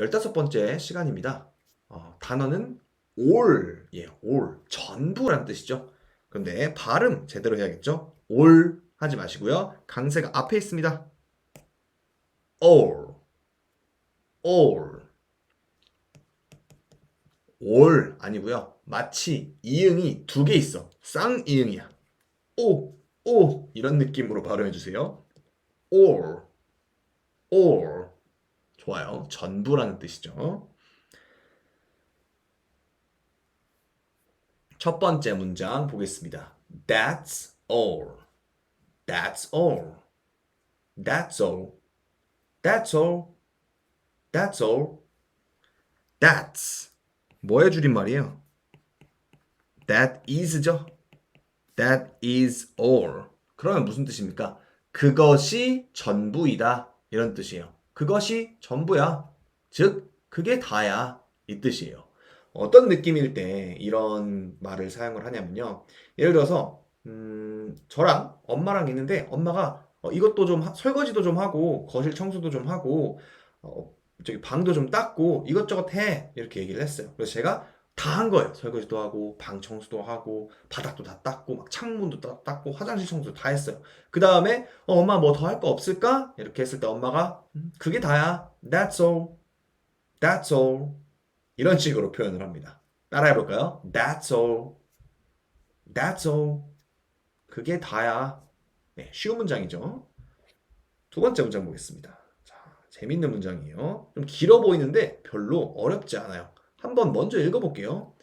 15번째 시간입니다. 어, 단어는 all이에요. all. 전부라는 뜻이죠. 그런데 발음 제대로 해야겠죠? all 하지 마시고요. 강세가 앞에 있습니다. all. all. all 아니고요. 마치 이응이 두 개 있어. 쌍이응이야. 오, 오 이런 느낌으로 발음해 주세요. all. all. 좋아요. 전부라는 뜻이죠. 첫 번째 문장 보겠습니다. That's all. That's all. That's all. That's all. That's all. That's 뭐의 줄임말이에요? That is죠. That is all. 그러면 무슨 뜻입니까? 그것이 전부이다. 이런 뜻이에요. 그것이 전부야. 즉, 그게 다야. 이 뜻이에요. 어떤 느낌일 때 이런 말을 사용을 하냐면요. 예를 들어서, 음, 저랑 엄마랑 있는데 엄마가 어, 이것도 좀, 하- 설거지도 좀 하고, 거실 청소도 좀 하고, 어, 저기 방도 좀 닦고, 이것저것 해. 이렇게 얘기를 했어요. 그래서 제가 다 한 거예요. 설거지도 하고, 방 청소도 하고, 바닥도 다 닦고, 막 창문도 다 닦고, 화장실 청소도 다 했어요. 그 다음에, 어, 엄마 뭐 더 할 거 없을까? 이렇게 했을 때 엄마가, 음, 그게 다야. That's all. That's all. 이런 식으로 표현을 합니다. 따라해 볼까요? That's all. That's all. 그게 다야. 네, 쉬운 문장이죠. 두 번째 문장 보겠습니다. 자, 재밌는 문장이에요. 좀 길어 보이는데 별로 어렵지 않아요. 한번 먼저 읽어볼게요.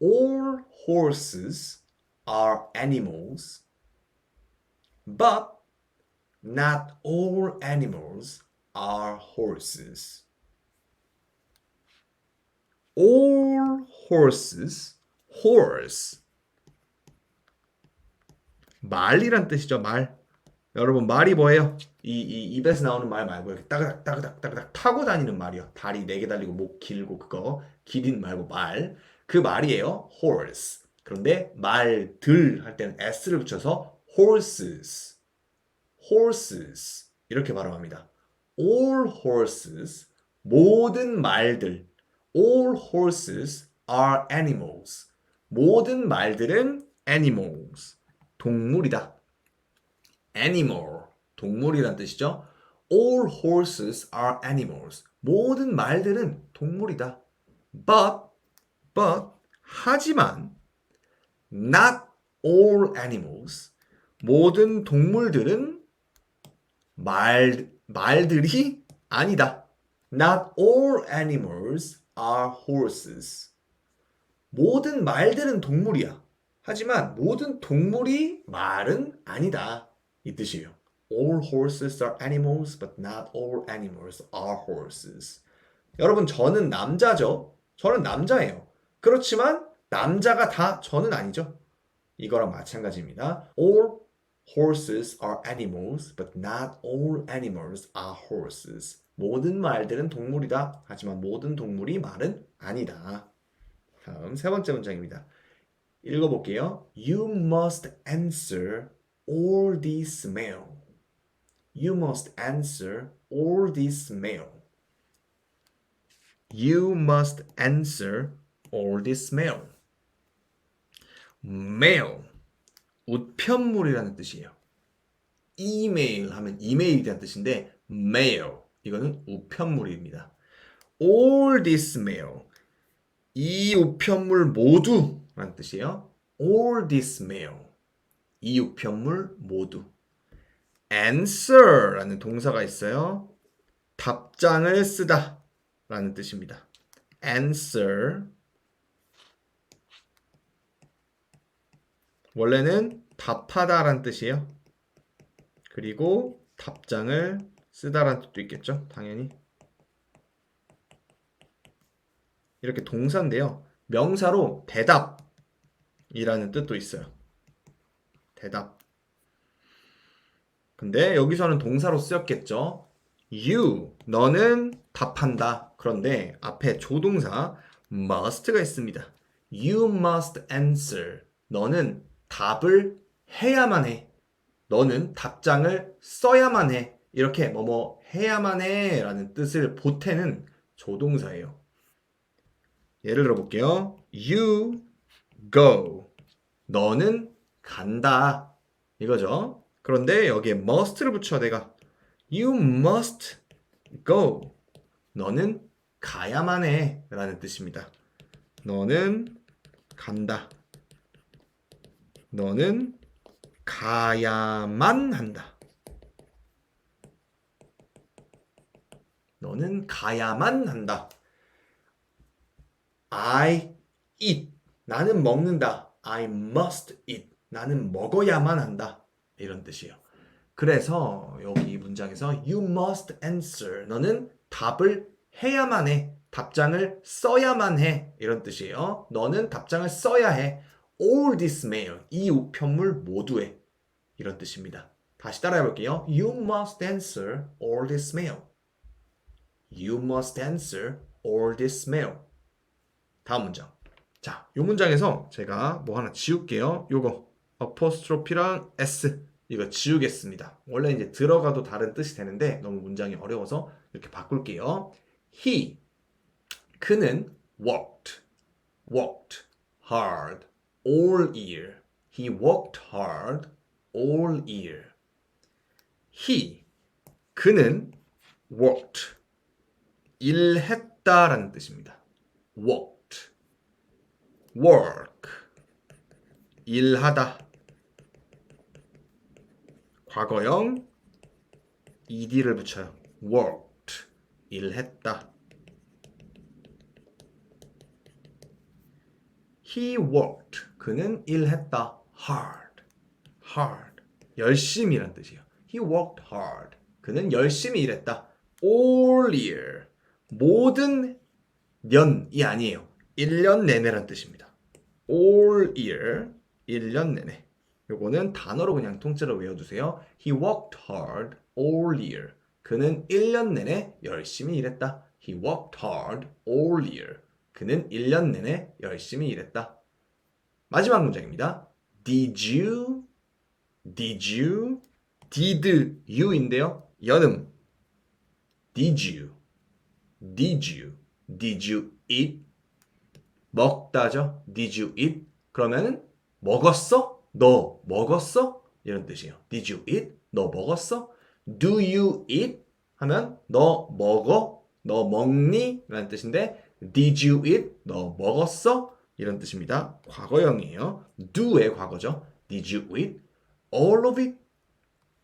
All horses are animals, but not all animals are horses. All horses, horse. 말이란 뜻이죠, 말. 여러분, 말이 뭐예요? 이, 이 입에서 나오는 말 말고 이렇게 따그닥 따그닥 따그닥 타고 다니는 말이요. 다리 네 개 달리고 목 길고 그거 기린 말고 말. 그 말이에요. horse. 그런데 말들 할 때는 s를 붙여서 horses. horses. 이렇게 발음합니다. all horses. 모든 말들. all horses are animals. 모든 말들은 animals. 동물이다. Animal 동물이란 뜻이죠. All horses are animals. 모든 말들은 동물이다. But but 하지만 not all animals 모든 동물들은 말 말들이 아니다. Not all animals are horses. 모든 말들은 동물이야. 하지만 모든 동물이 말은 아니다. 이 뜻이에요. All horses are animals, but not all animals are horses. 여러분, 저는 남자죠? 저는 남자예요. 그렇지만 남자가 다 저는 아니죠. 이거랑 마찬가지입니다. All horses are animals, but not all animals are horses. 모든 말들은 동물이다. 하지만 모든 동물이 말은 아니다. 다음 세 번째 문장입니다. 읽어볼게요. You must answer all this mail. You must answer all this mail. You must answer all this mail. mail. 우편물이라는 뜻이에요. 이메일 하면 이메일이라는 뜻인데 mail 이거는 우편물입니다. all this mail. 이 우편물 모두라는 뜻이에요. all this mail. 이 우편물 모두. answer라는 동사가 있어요. 답장을 쓰다 라는 뜻입니다. answer 원래는 답하다라는 뜻이에요. 그리고 답장을 쓰다라는 뜻도 있겠죠. 당연히. 이렇게 동사인데요. 명사로 대답이라는 뜻도 있어요. 대답. 근데 여기서는 동사로 쓰였겠죠. You, 너는 답한다. 그런데 앞에 조동사 must가 있습니다. You must answer. 너는 답을 해야만 해. 너는 답장을 써야만 해. 이렇게 뭐뭐 해야만 해 라는 뜻을 보태는 조동사예요. 예를 들어 볼게요. You go. 너는 간다. 이거죠. 그런데 여기에 must를 붙여 내가 You must go. 너는 가야만 해. 라는 뜻입니다. 너는 간다. 너는 가야만 한다. 너는 가야만 한다. I eat. 나는 먹는다. I must eat. 나는 먹어야만 한다. 이런 뜻이에요. 그래서 여기 문장에서 you must answer. 너는 답을 해야만 해. 답장을 써야만 해. 이런 뜻이에요. 너는 답장을 써야 해. all this mail. 이 우편물 모두에. 이런 뜻입니다. 다시 따라해 볼게요. You must answer all this mail. You must answer all this mail. 다음 문장. 자, 이 문장에서 제가 뭐 하나 지울게요. 요거 apostrophe랑 s 이거 지우겠습니다. 원래 이제 들어가도 다른 뜻이 되는데 너무 문장이 어려워서 이렇게 바꿀게요. He 그는 worked worked hard all year. He worked hard all year. He 그는 worked 일했다라는 뜻입니다. worked work 일하다 과거형 ed를 붙여요. worked 일했다. He worked 그는 일했다. hard hard 열심히란 뜻이에요. He worked hard 그는 열심히 일했다. all year 모든 년이 아니에요. 1년 내내란 뜻입니다. all year 1년 내내. 요거는 단어로 그냥 통째로 외워두세요. He worked hard all year. 그는 1년 내내 열심히 일했다. He worked hard all year. 그는 1년 내내 열심히 일했다. 마지막 문장입니다. Did you? Did you? Did you인데요. 연음. Did you? Did you? Did you eat? 먹다죠. Did you eat? 그러면은 먹었어? 너 먹었어? 이런 뜻이에요. Did you eat? 너 먹었어? Do you eat? 하면 너 먹어? 너 먹니? 라는 뜻인데 Did you eat? 너 먹었어? 이런 뜻입니다. 과거형이에요. do의 과거죠. Did you eat? All of it?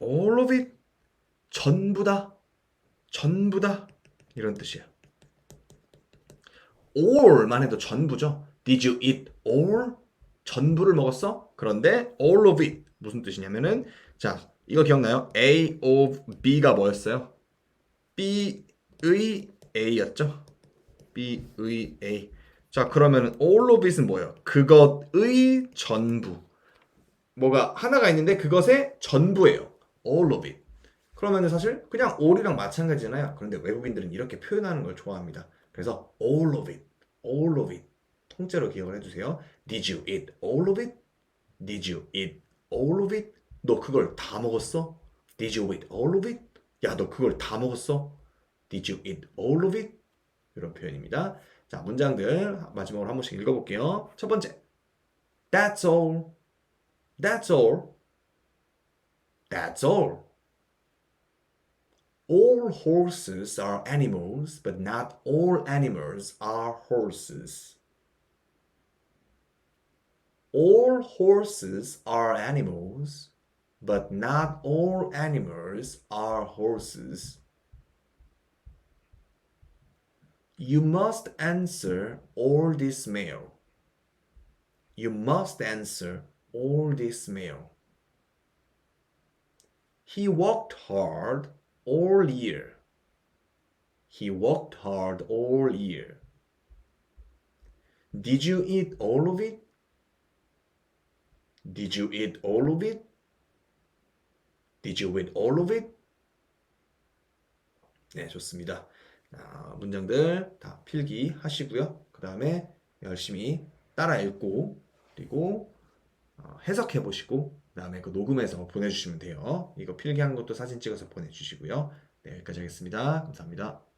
All of it? 전부 다. 전부 다. 이런 뜻이에요. all만 해도 전부죠. Did you eat all? 전부를 먹었어? 그런데 all of it 무슨 뜻이냐면은 자 이거 기억나요? A of B가 뭐였어요? B의 A였죠? B의 A. 자 그러면은 all of it은 뭐예요? 그것의 전부. 뭐가 하나가 있는데 그것의 전부예요. all of it. 그러면은 사실 그냥 all이랑 마찬가지잖아요. 그런데 외국인들은 이렇게 표현하는 걸 좋아합니다. 그래서 all of it, all of it 통째로 기억을 해주세요. Did you eat all of it? Did you eat all of it? 너 그걸 다 먹었어? Did you eat all of it? 야, 너 그걸 다 먹었어? Did you eat all of it? 이런 표현입니다. 자, 문장들 마지막으로 한 번씩 읽어볼게요. 첫 번째, That's all. That's all. That's all. All horses are animals, but not all animals are horses. All horses are animals, but not all animals are horses. You must answer all this mail. You must answer all this mail. He worked hard all year. He worked hard all year. Did you eat all of it? Did you eat all of it? Did you eat all of it? 네, 좋습니다. 자, 문장들 다 필기 하시고요. 그 다음에 열심히 따라 읽고 그리고 어, 해석해 보시고 그 다음에 그 녹음해서 보내주시면 돼요. 이거 필기한 것도 사진 찍어서 보내주시고요. 네, 여기까지 하겠습니다. 감사합니다.